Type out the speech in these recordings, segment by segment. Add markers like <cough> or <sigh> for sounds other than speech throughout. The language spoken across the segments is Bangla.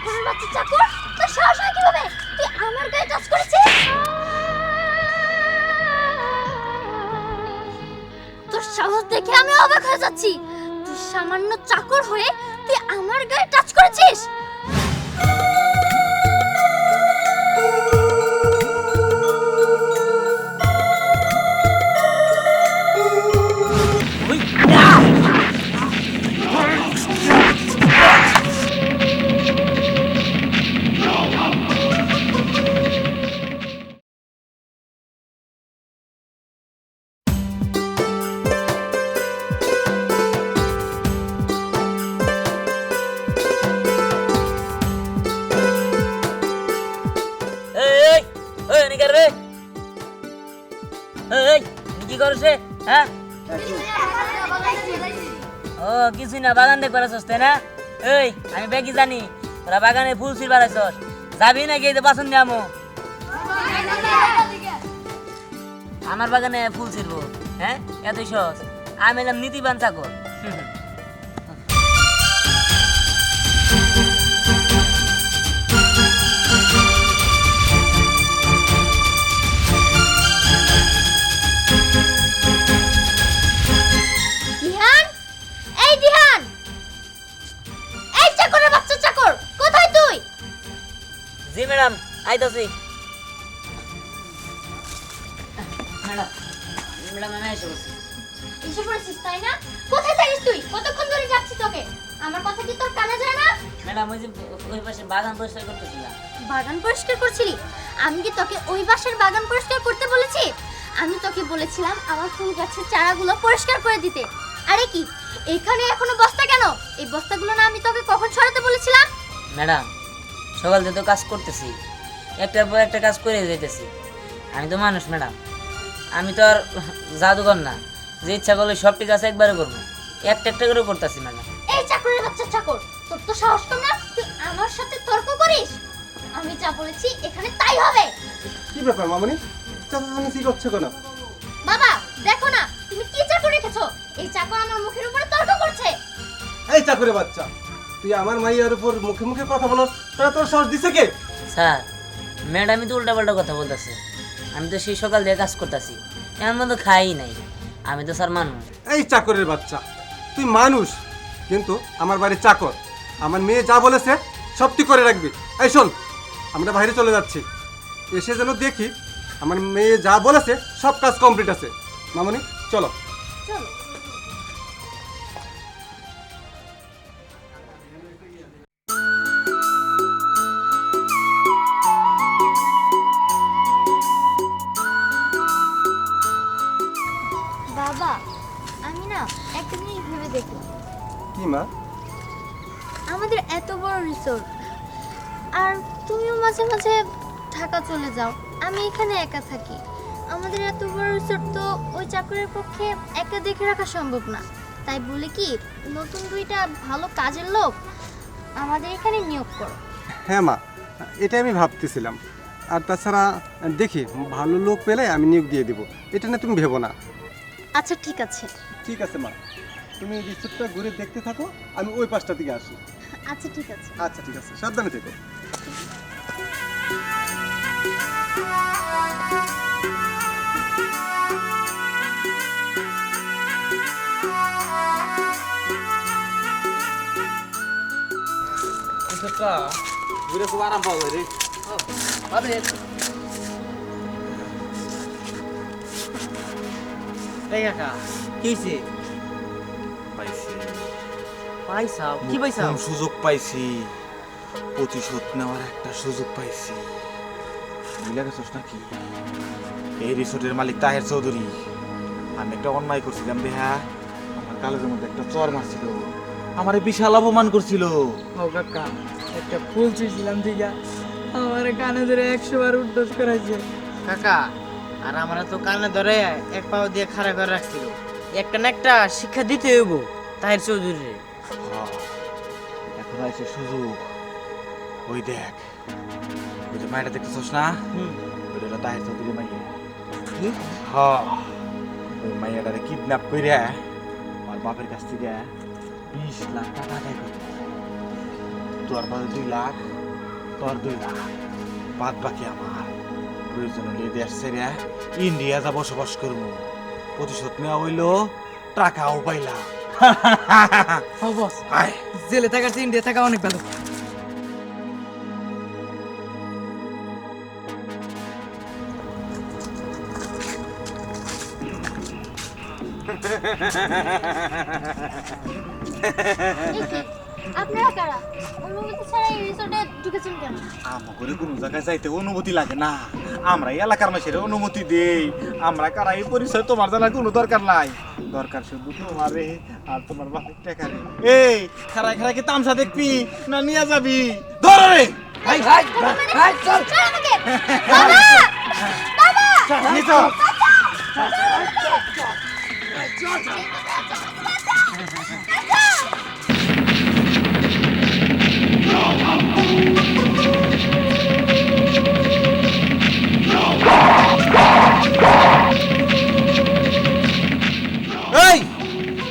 চাকরের বাচ্চা চাকর? তোর সাহস হয় কীভাবে? তুই আমার গায়ে টাচ করেছিস? তোর সাহস দেখে আমি অবাক হয়ে যাচ্ছি। তুই সামান্য চাকর হয়ে তুই আমার গায়ে টাচ করেছিস? না, বাগান দেখবার আসছ তাই না? এই, আমি বেকি জানি, তোরা বাগানে ফুল ছিড়বার আসছ যাবি নাকি এই যে পছন্দ আমো? আমার বাগানে ফুল ছিড়বো হ্যাঁ? এতই সহজ। আমি এলাম নীতিবান চাকর দিহান ম্যাডাম আইতাছি। ম্যাডাম ম্যাডাম আমি এসে বলছি এসে পড়েছিস তাই না? কোথায় থাকিস তুই? কতক্ষণ ধরে যাচ্ছি তোকে? আমার কথা কি তোর কানে যায় না? ম্যাডাম ওই যে ওই পাশে বাগান পরিষ্কার করতেছিলাম। বাগান পরিষ্কার করছিলি? আমি কি তোকে ওই বাসার বাগান পরিষ্কার করতে বলেছি? আমি তোকে বলেছিলাম আমার ফুল গাছের চারাগুলো পরিষ্কার করে দিতে। আরে কি? এখানে এখনও বস্তা কেন? এই বস্তাগুলো না আমি তোকে কখন ছড়াতে বলেছিলাম? ম্যাডাম সকাল থেকে তো কাজ করতেছি একটার পর একটা কাজ করে যেতেছি আমি তো মানুষ ম্যাডাম। আমি তো আর জাদুকর না। যে ইচ্ছা করলে সবটি কাজ একবারে করব। একটা একটা করে করতেছি ম্যাডাম। এই চাকরের বাচ্চা চাকর তোর তো সাহস কম না? তুই আমার সাথে তর্ক করিস? আমি যা বলেছি এখানে তাই হবে। কি ব্যাপার মামনি? চাচাচানি কি করছ কেন? বাবা দেখো না তুমি কি চাকর রেখেছো? এই চাকর আমার মুখের উপরে তর্ক করছে। এই চাকরে বাচ্চা। তুই আমার মাইয়ার উপর মুখে মুখে কথা বলো তারা তোর সাহস দিছে কে? স্যার ম্যাডামই তো উল্টাপাল্টা কথা বলতেছে। আমি তো সেই সকাল দিয়ে কাজ করতেছি এমন মতো খাই নাই। আমি তো স্যার মানুষ। এই চাকরের বাচ্চা তুই মানুষ কিন্তু আমার বাড়ির চাকর। আমার মেয়ে যা বলেছে সব তুই করে রাখবি। এই শোন আমরা বাইরে চলে যাচ্ছি। এসে যেন দেখি আমার মেয়ে যা বলেছে সব কাজ কমপ্লিট আছে। মামনি চলো। চলো। ভেবে দেখলাম কি মা? আমাদের এত বড় রিসোর্ট আর তুমিও মাঝে মাঝে ঢাকা চলে যাও। আমি এখানে একা থাকি। আমাদের এত বড় রিসোর্ট তো ওই চাকরির পক্ষে একা দেখে রাখা সম্ভব না। তাই বলে কি নতুন দুইটা ভালো কাজের লোক আমাদের এখানে নিয়োগ করো। হ্যাঁ মা এটা আমি ভাবতেছিলাম। আর তাছাড়া দেখি ভালো লোক পেলে আমি নিয়োগ দিয়ে দিব। এটা না তুমি ভেবো না। আচ্ছা ঠিক আছে। ঠিক আছে মা। তুমি রিসোর্টটা ঘুরে দেখতে থাকো আমি ওই পাশটা থেকে আসি। আচ্ছা ঠিক আছে। আচ্ছা ঠিক আছে সাবধানে থেকো। ঘুরে খুব আরাম পাবো রে। এই কাকা কি পাইছি। পাইছাও? কি পাইছাও? সুযোগ পাইছি। প্রতিশোধ নেওয়ার একটা সুযোগ পাইছি। বুঝলে গেছিস নাকি? এই রিসোর্টের মালিক তাহের চৌধুরী। আমি একটা অন্যায় করছিলাম দেহা আমার কালের মধ্যে একটা চর মারছিল। আমারে বিশাল অপমান করছিল। ও কাকা একটা ফুল চুইছিলাম ঠিক আমার কানে ধরে একশো বার উদ্দোষ করাইছে। কাকা আর আমরা তো কানে ধরে এক পাও দিয়ে খাড়া করে রাখছিল। একটা না একটা শিক্ষা দিতে হইব। তাহের চৌধুরী হ্যাঁ, এখন আছে সুযোগ। ওই দেখ ওই যে মায়েরা দেখতেছস না? ওইটা হলো তাহের চৌধুরী মাইয়া। হ্যাঁ ওই মাইয়াটারে কিডন্যাপ কইরা আর বাপের কাছ থেকে বিশ লাখ টাকা আদায় করে। তোর পাশে দুই লাখ তোর দুই লাখ। বাদ বাকি আমার। প্রয়োজন হলে দেশ ছেড়ে ইন্ডিয়া যা বসবাস করব। প্রতিশোধ নেওয়া হইল টাকাও পাইলাম। বস জেলে থাকার চেয়ে ইন্ডিয়া থাকা অনেক ভালো। এই যে, আপনারা কারা? অনুমতি ছাড়া এই রিসোর্টে ঢুকেছেন কেন? আমাকে কোনো জায়গায় যাইতে অনুমতি লাগে না। আমরা এলাকার মানুষের অনুমতি দেই। আমরা কারা এই পরিচয় তোমার জানার কোনো দরকার নাই। দরকার শুধু তোমার রে আর তোমার বাপের টাকা রে এই খারাই খারাই কি তামসা দেখবি না নিয়ে যাবি? ধর রে! ভাই ভাই ভাই চল। ছাড় আমাকে! <laughs> বাবা! বাবা! নিয়ে চল।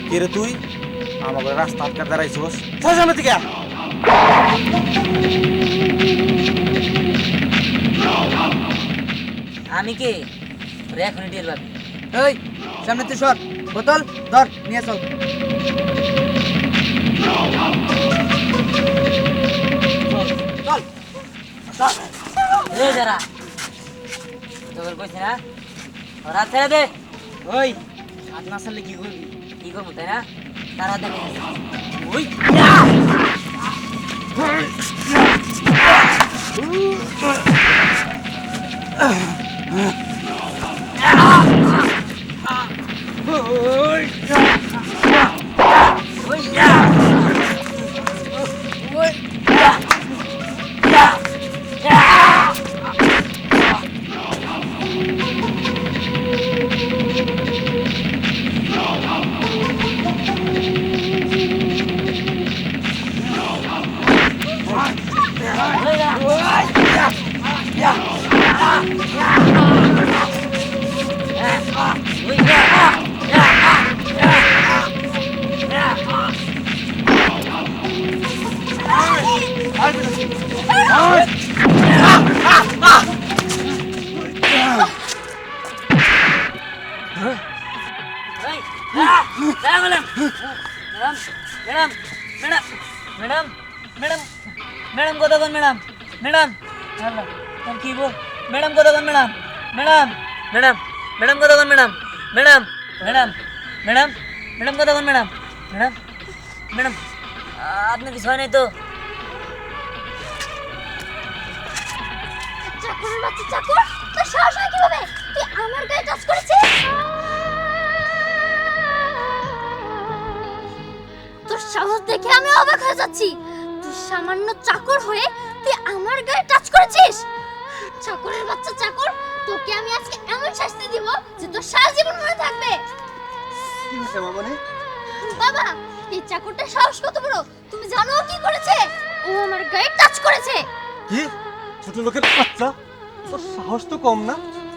কে রে তুই? আমাকে রাস্তা আটকা দাঁড়াইছোস। সামনে থেকে আমি কে? ওরে এখনই টের পাবি। এই সামনে তুই সর। বোতল ধর নিয়ে চল। এই না। ওর ছেড়ে দে। ওই হাত না কি করবি? কি করব তাই না তারা দেখে ওই এই, আহ! দাঁড়া, madam madam madam madam madam madam madam কতক্ষণ ম্যাডাম ম্যাডাম আল্লাহ তোর কি বল ম্যাডাম কতক্ষণ ম্যাডাম ম্যাডাম ম্যাডাম ম্যাডাম কতক্ষণ madam madam madam madam madam কতক্ষণ ম্যাডাম ম্যাডাম ম্যাডাম আপনার কিছু হয় নাই তো চাকরের বাচ্চা চাকর তোর সাহস হয় কীভাবে তুই আমার গায়ে টাচ করেছিস তোর সাহস দেখে আমি অবাক হয়ে যাচ্ছি তুই সামান্য চাকর হয়ে তুই আমার গায়ে টাচ করেছিস চাকরের বাচ্চা চাকর তোকে আমি আজকে এমন শাস্তি দিব যে তোর সারা জীবন মনে থাকবে। মামনি? বাবা এই চাকরটা সাহস কত বড়? তুমি জানো ও কি করেছে? ও আমার গায়ে টাচ করেছে। কি? ছোট লোকের বাচ্চা? তোর সাহস তো কম না?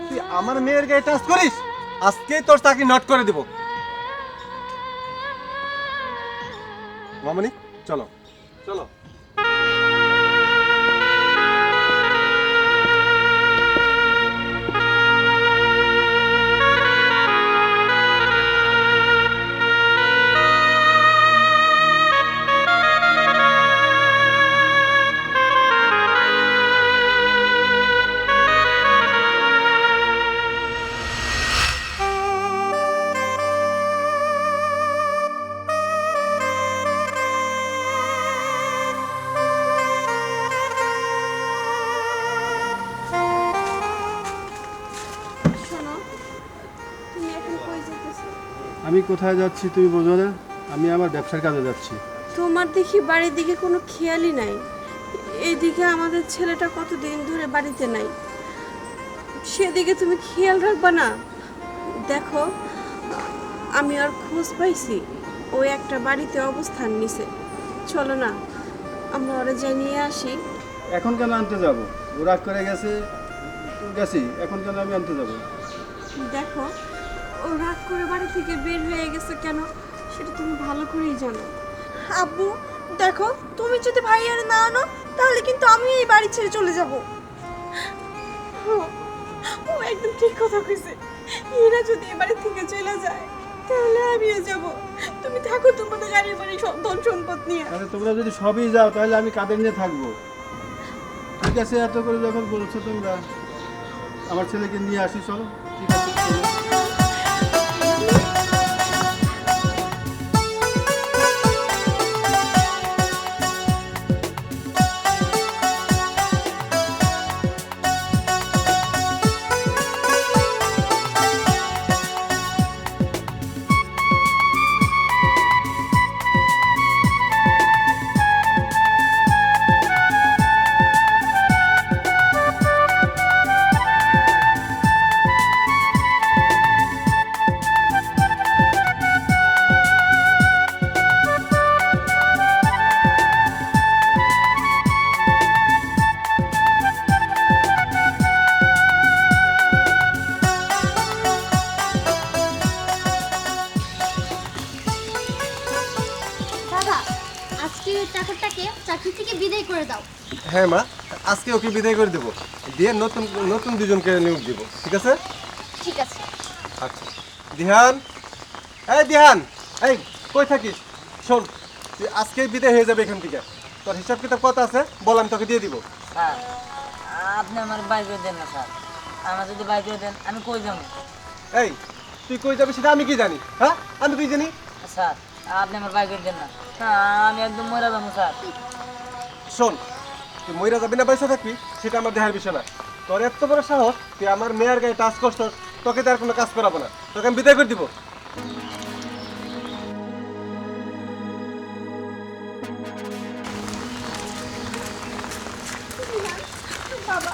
তুই আমার মেয়ের গায়ে টাচ করিস? আজকেই তোর চাকরি নট করে দেব। মামনি চলো। চলো। আমি কোথায় যাচ্ছি তুমি বোঝো না? আমি আমার ব্যবসার কাজে যাচ্ছি। তোমার দেখি বাড়ির দিকে কোনো খেয়ালই নাই। এইদিকে আমাদের ছেলেটা কতদিন ধরে বাড়িতে নাই। সেদিকে তুমি খেয়াল রাখবা না। দেখো আমি আর খোঁজ পাইছি ও একটা বাড়িতে অবস্থান নিছে। চলো না আমরা ওরা জানিয়ে আসি। এখন কেন আনতে যাব? ও রাগ করে গেছে গেছি এখন কেন আমি আনতে যাব? দেখো রাগ করে বাড়ি থেকে বের হয়ে গেছে কেন? সেটা তুমি ভালো করেই জানো। আব্বু দেখো তুমি যদি ভাই ভাইয়ার না আনো তাহলে কিন্তু আমি এই বাড়ি ছেড়ে চলে যাব। ও একদম ঠিক কথা কইছে। এরা যদি এ বাড়ি থেকে চলে যায় তাহলে আমিও যাব। তুমি থাকো তোমাদের গাড়ি বাড়ি সব ধন সম্পদ নিয়ে। তাহলে তোমরা যদি সবই যাও তাহলে আমি কাদের নিয়ে থাকব? ঠিক আছে এত করে যখন বলছো তোমরা আমার ছেলেকে নিয়ে আসি চলো। ঠিক আছে হ্যাঁ মা আজকে ওকে বিদায় করে দেবো। দিয়ে নতুন নতুন দুজনকে নিয়োগ দিব ঠিক আছে? ঠিক আছে। আচ্ছা। দিহান এই দিহান এই কই থাকিস? শোন তুই আজকেই বিদায় হয়ে যাবে এখান থেকে। তোর হিসাব কিতাব কত আছে? বল আমি তোকে দিয়ে দিব। স্যার আপনি আমার বাইক করে দেন না স্যার। আমার যদি বাইক করে দেন আমি কই যাব? এই তুই কই যাবি সেটা আমি কি জানি? হ্যাঁ আমি কি জানি? স্যার আপনি আমার বাইক করে দেন না। হ্যাঁ, আমি একদম মরে যাব স্যার। শোন তুই মইরা যাবি না পয়সা থাকবি সেটা আমার দেহার বিষয় না। তোর এত বড় সাহস তুই আমার মেয়ের গায়ে টাচ করছ তোকে তার কোনো কাজ করাবো না। তোকে আমি বিদায় করে দিব। বাবা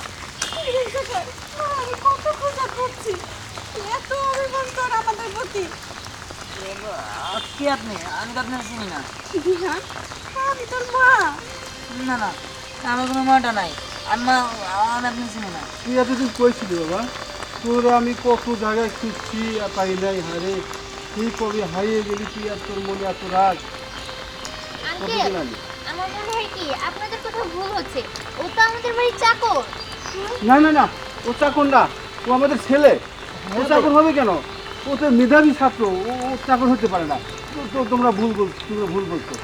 আমি কত খোঁজা করছি। এত অভিমান তোর আমাদের প্রতি। কি আপনি আমি তো আপনার চিনি না আমি তোর মা। না না আমার কোনো মাটা নাই। আমি মা- আমি আপনি চিনি না। তুই এতদিন কইছিলি বাবা? তোর আমি কত জায়গায় খুঁজছি আর পাই নাই হারে। তুই কবি হারিয়ে গেলি তুই আর তোর মনে এত রাগ? আঙ্কেল কতদিন আগে? আমার মনে হয় কি আপনাদের কোথাও ভুল হচ্ছে। ও তো আমাদের বাড়ির চাকর। না না না ও চাকর না ও আমাদের ছেলে। ও চাকর হবে কেন? ও তো মেধাবী ছাত্র ও ও চাকর হতে পারে না। তো- তো তোমরা ভুল বল তোমরা ভুল বলছো।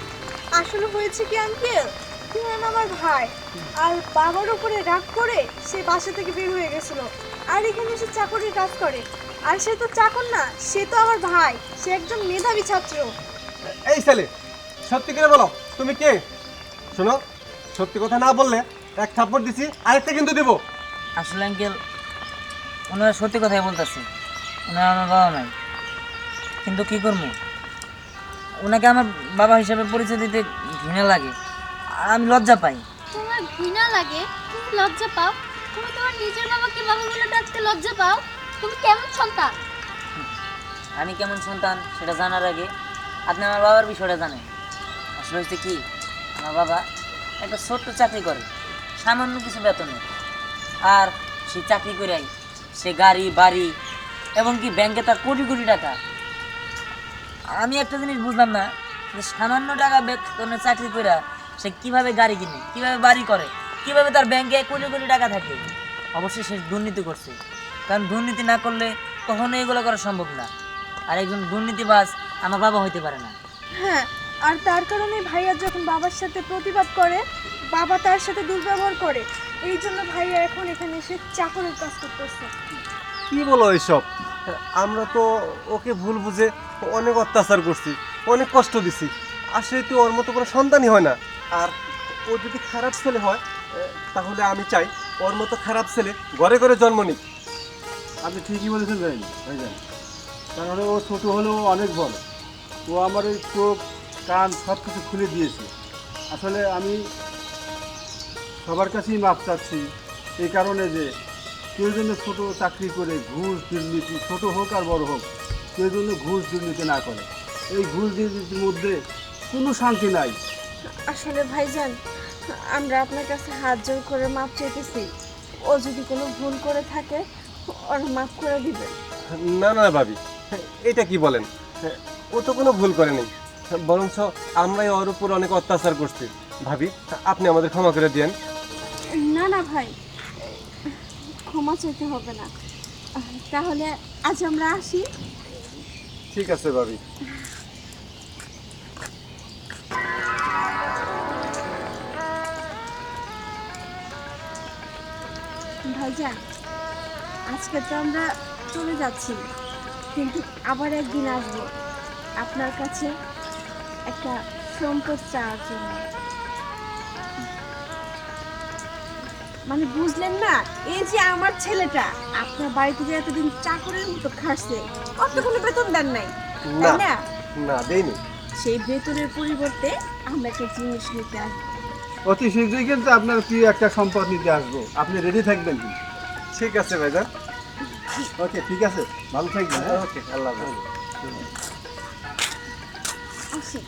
আসলে হয়েছে কি আঙ্কেল? বিহান আমার ভাই? আর বাবার উপরে রাগ করে সে বাসা থেকে বের হয়ে গেছিল। আর এখানে সে চাকরির কাজ করে। আর সে তো চাকর না সে তো আমার ভাই। সে একজন মেধাবী ছাত্র। এই ছেলে সত্যি করে বলো তুমি কে? শোনো সত্যি কথা না বললে এক থাপ্পড় দিছি আরেকটা কিন্তু দিব। আসলে আঙ্কেল ওনারা সত্যি কথাই বলতেছে। ওনারা আমার বাবা নাই। কিন্তু কি করব? ওনাকে আমার বাবা হিসাবে পরিচয় দিতে ঘৃণা লাগে। আমি লজ্জা পাই। তোমার ঘৃণা লাগে তুমি লজ্জা পাও। তুমি তোমার নিজের বাবাকে বাবা বলে ডাকতে লজ্জা পাও। তুমি কেমন সন্তান? আমি কেমন সন্তান সেটা জানার আগে আপনি আমার বাবার বিষয়টা জানেন। আসলে হচ্ছে কি আমার বাবা একটা ছোট্ট চাকরি করে সামান্য কিছু বেতনে আর সে চাকরি করে সে গাড়ি বাড়ি এমনকি ব্যাংকে তার কোটি কোটি টাকা। আমি একটা জিনিস বুঝলাম না যে সামান্য টাকা বেতনে চাকরি করে সে কীভাবে গাড়ি কিনে কীভাবে বাড়ি করে কীভাবে তার ব্যাংকে কোটি কোটি টাকা থাকে? অবশ্যই সে দুর্নীতি করছে। কারণ দুর্নীতি না করলে কখনো এগুলো করা সম্ভব না। আর একজন দুর্নীতিবাজ আমার বাবা হইতে পারে না। হ্যাঁ আর তার কারণে ভাইয়া যখন বাবার সাথে প্রতিবাদ করে বাবা তার সাথে দুর্ব্যবহার করে এই জন্য ভাইয়া এখন এখানে এসে চাকরের কাজ করতেছে। কি বলো এইসব? আমরা তো ওকে ভুল বুঝে অনেক অত্যাচার করছি অনেক কষ্ট দিছি। আসলে তো ওর মতো কোনো সন্তানই হয় না। আর ও যদি খারাপ ছেলে হয় তাহলে আমি চাই ওর মতো খারাপ ছেলে ঘরে ঘরে জন্ম নিক। আপনি ঠিকই বলেছেন ভাই, ভাইজান। কারণ ও ছোটো হলেও অনেক বড়। ও আমার এই চোখ, কান সব কিছু খুলে দিয়েছে। আসলে আমি সবার কাছেই মাপ চাচ্ছি এই কারণে যে কেউ যেন ছোটো চাকরি করে, ঘুষ দুর্নীতি, ছোটো হোক আর বড় হোক, কেউ যেন ঘুষ দুর্নীতি না করে। এই ঘুষ দুর্নীতির মধ্যে কোনো শান্তি নাই। আসলে ভাইজান আমরা আপনার কাছে হাত জোর করে মাপ চাইতেছি। ও যদি কোনো ভুল করে থাকে ওর মাফ করে দিবে না না ভাবি এটা কি বলেন? ও তো কোনো ভুল করেনি বরঞ্চ আমরাই ওর উপর অনেক অত্যাচার করছি। ভাবি আপনি আমাদের ক্ষমা করে দিয়েন। না না ভাই ক্ষমা চাইতে হবে না। তাহলে আজ আমরা আসি। ঠিক আছে ভাবি। ভাইজান আজকে তো আমরা চলে যাচ্ছি কিন্তু আবার একদিন আসব। আপনার কাছে একটা সম্পদ চাওয়ার জন্য। মানে বুঝলেন না এই যে আমার ছেলেটা আপনার বাড়িতে যে এতদিন চাকরের মতো খাটছে কত কোনো বেতন দেন নাই তাই না? না না দেইনি। সেই বেতনের পরিবর্তে আমরা একটা জিনিস নিতে আসব। অতি শীঘ্রই কিন্তু আপনার প্রিয় একটা সম্পদ নিতে আসব। আপনি রেডি থাকবেন কিন্তু। ঠিক আছে ভাইজান ওকে ঠিক আছে। ভালো থাকবেন হ্যাঁ? ওকে আল্লাহ হাফেজ। আসি।